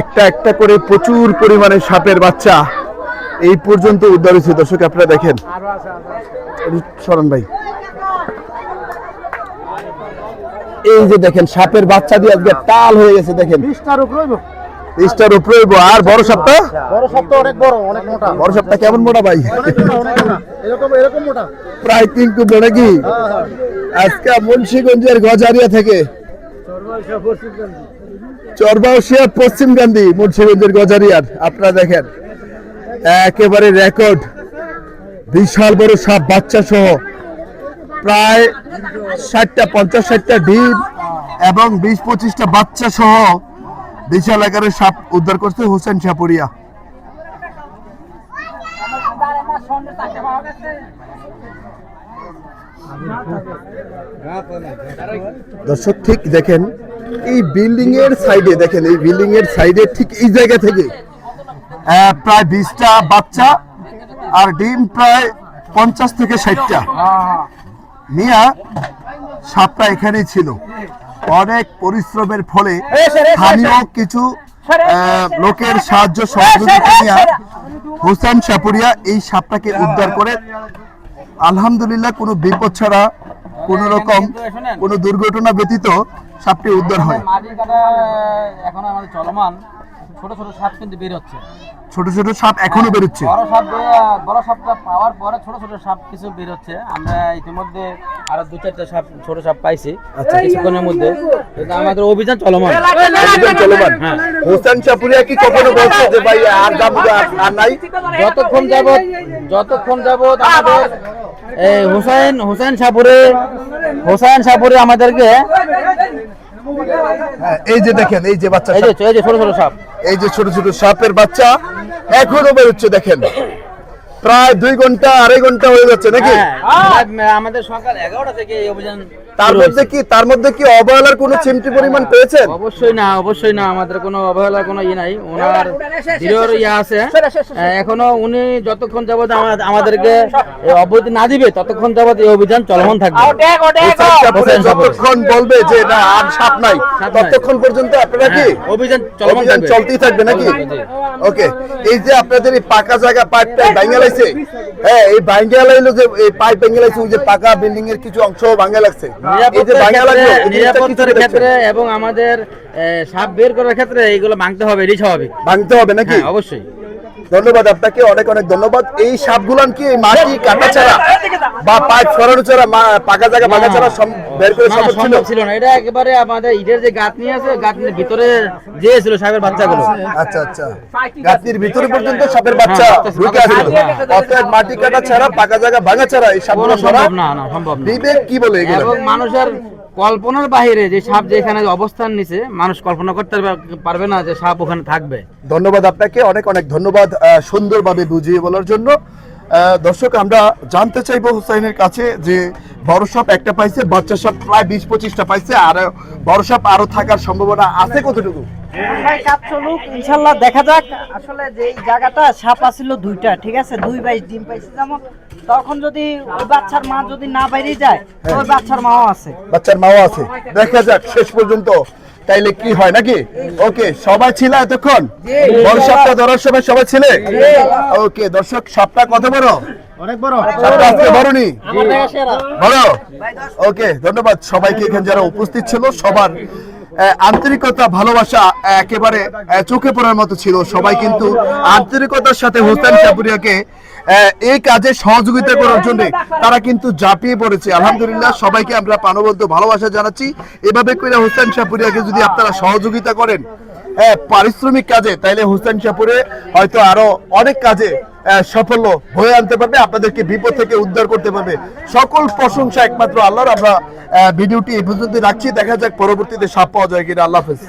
একটা একটা করে প্রচুর পরিমাণে সাপের বাচ্চা এই পর্যন্ত উদ্ধার হয়েছে। দর্শক আপনারা দেখেন। শরণ ভাই। এই যে দেখেন সাপের বাচ্চা দিয়ে আজকে টাল হয়ে গেছে দেখেন। বিশটার উপরে উপরে আর বড় সাপটা? বড় তো অনেক বড় অনেক মোটা। বড় সাপটা কেমন মোটা ভাই? এরকম এরকম মোটা। প্রায় তিন কুমড়ো নাকি? আজকে মুন্সিগঞ্জের গজারিয়া থেকে চরবাউশিয়া পশ্চিম গান্ধী, মুন্সিগঞ্জের গজারিয়ার। আপনারা দেখেন, একেবারে রেকর্ড। বিশাল বড় সাপ বাচ্চা সহ প্রায় ষাটটা, পঞ্চাশ ষাটটা ডিম এবং বিশ পঁচিশটা বাচ্চা সহ বিশাল আকারের সাপ উদ্ধার করছে হোসেন সাপুরিয়া দর্শক, ঠিক দেখেন এই বিল্ডিং এর সাইডে দেখেন এই বিল্ডিং এর সাইডে ঠিক এই জায়গা থেকে প্রায় বিশটা বাচ্চা আর ডিম প্রায় পঞ্চাশ থেকে ষাটটা। মিয়া সাপটা এখানেই ছিল। অনেক পরিশ্রমের ফলে স্থানীয় কিছু লোকের সাহায্য সহযোগিতা নিয়ে হোসেন সাপুরিয়া এই সাপটাকে উদ্ধার করে। আলহামদুলিল্লাহ কোনো বিপদ ছাড়া কোন রকম কোনো দুর্ঘটনা ব্যতীত সাপটি উদ্ধার হয়। এখন আমাদের চলমান। ছোট ছোট সাপ কিন্তু বের হচ্ছে ছোট ছোট সাপ এখনও বেরোচ্ছে। বড় সাপ বড় সাপটা পাওয়ার পরে ছোট ছোট সাপ কিছু বের হচ্ছে আমরা ইতিমধ্যে আরও দু চারটা সাপ ছোট সাপ পাইছি। আচ্ছা। কিছুক্ষণের মধ্যে। কিন্তু আমাদের অভিযান চলমান। চলমান। হ্যাঁ। হোসেন সাপুরিয়া কি কখনো বলছে যে ভাই আর দাম আর- আর নাই? যতক্ষণ যাবত যতক্ষণ যাবত আমাদের এই হুসাইন হুসাইন সাপুরে হুসাইন সাপুরে আমাদেরকে এই যে দেখেন এই যে বাচ্চা এই যে সাপ, এই যে ছোট ছোট সাপ। এই যে ছোট ছোট সাপের বাচ্চা এখনও বেরোচ্ছে দেখেন। প্রায় দুই ঘণ্টা আড়াই ঘণ্টা হয়ে যাচ্ছে নাকি? হ্যাঁ, আমাদের সকাল এগারোটা থেকে এই অভিযান তার মধ্যে কি তার মধ্যে কি অবহেলার কোনো চিমটি পরিমাণ পেয়েছেন? অবশ্যই না অবশ্যই না আমাদের কোনো অবহেলার কোনো ইয়ে নাই। ওনার দৃঢ় ইয়ে আছে। এখনও উনি যতক্ষণ যাবত আমাদেরকে এই অবধি না দিবে ততক্ষণ যাবত এই অভিযান চলমান থাকবে। যতক্ষণ বলবে যে না আর সাপ নাই ততক্ষণ পর্যন্ত আপনারা কি হ্যাঁ, অভিযান চলমান থাকবে। চলতেই থাকবে নাকি? ওকে এই যে আপনাদের এই পাকা জায়গা পাইপটা ভাঙা লাগছে হ্যাঁ এই ভাঙা লাগল যে এই পাইপ ভেঙে লাগছে ওই যে পাকা বিল্ডিং এর কিছু অংশ ভাঙা লাগছে। এই যে নিরাপত্তার লাগল ক্ষেত্রে- নিরাপত্তার এবং আমাদের সাপ বের করার ক্ষেত্রে এইগুলো ভাঙতে হবে এটাই স্বাভাবিক। ভাঙতে হবে নাকি? হ্যাঁ অবশ্যই। ধন্যবাদ আপনাকে অনেক অনেক ধন্যবাদ। এই সাপগুলান কি মাটি কাটা ছাড়া বা পাইপ সরানো ছাড়া পাকা জায়গা ভাঙা ছাড়া বের করে সম্ভব ছিল। ছিল না। এটা একেবারে আমাদের ইটের যে গাঁথনি আছে গাঁথনির ভিতরে যে ছিল সাপের বাচ্চাগুলো। আচ্ছা আচ্ছা। গাতির ভিতরে পর্যন্ত সাপের বাচ্চা হ্যাঁ, ঢুকে আসলো। হ্যাঁ, অতএব মাটি কাটা ছাড়া পাকা জায়গা ভাঙা ছাড়া এই সাপগুলো সম্ভব না না সম্ভব না। বিবেক কি বলে এগুলো? এবং মানুষের কল্পনার বাইরে যে সাপ যেখানে অবস্থান নিছে মানুষ কল্পনা করতে পারবে- না যে সাপ ওখানে থাকবে। ধন্যবাদ আপনাকে অনেক অনেক ধন্যবাদ সুন্দরভাবে বুঝিয়ে বলার জন্য। দর্শক আমরা জানতে চাইব হুসাইনের কাছে যে বড় সাপ একটা পাইছে বাচ্চা সাপ প্রায় বিশ পঁচিশটা পাইছে আর বড় সাপ আরও থাকার সম্ভাবনা আছে কতটুকু? ভাই চলুক ইনশাল্লাহ দেখা যাক। আসলে যে জায়গাটা সাপ আছিল দুইটা ঠিক আছে? দুই বাইশ ডিম পাইছে যেমন তখন যদি ওই বাচ্চার মা যদি না বাইরে যায় ওই বাচ্চার মাও আছে। বাচ্চার মাও আছে। দেখা যাক শেষ পর্যন্ত তাইলে কি হয় নাকি? ওকে সবাই ছিল এতক্ষণ? বড় সাপটা ধরার সময় সবাই ছিলে? ওকে দর্শক সাপটা কত বড়? অনেক বড়। আজকে বড়নি? বড়? ওকে ধন্যবাদ সবাইকে এখানে যারা উপস্থিত ছিল সবার আন্তরিকতা, ভালোবাসা একেবারে চোখে পড়ার মতো ছিল। সবাই কিন্তু আন্তরিকতার সাথে হোসেন চাপুরিয়াকে এই কাজে সহযোগিতা করার জন্য তারা কিন্তু জাপিয়ে পড়েছে। আলহামদুলিল্লাহ, সবাইকে আমরা প্রাণবন্ত ভালোবাসা জানাচ্ছি। এভাবে করে হোসেন চাপুরিয়াকে যদি আপনারা সহযোগিতা করেন হ্যাঁ, পারিশ্রমিক কাজে তাইলে হুসেন শাহপুরে হয়তো আরও অনেক কাজে সাফল্য হয়ে আনতে পারবে আপনাদেরকে বিপদ থেকে উদ্ধার করতে পারবে। সকল প্রশংসা একমাত্র আল্লাহর। আমরা ভিডিওটি এই পর্যন্ত রাখছি দেখা যাক পরবর্তীতে সাপ পাওয়া যায় কিনা। আল্লাহ হাফেজ।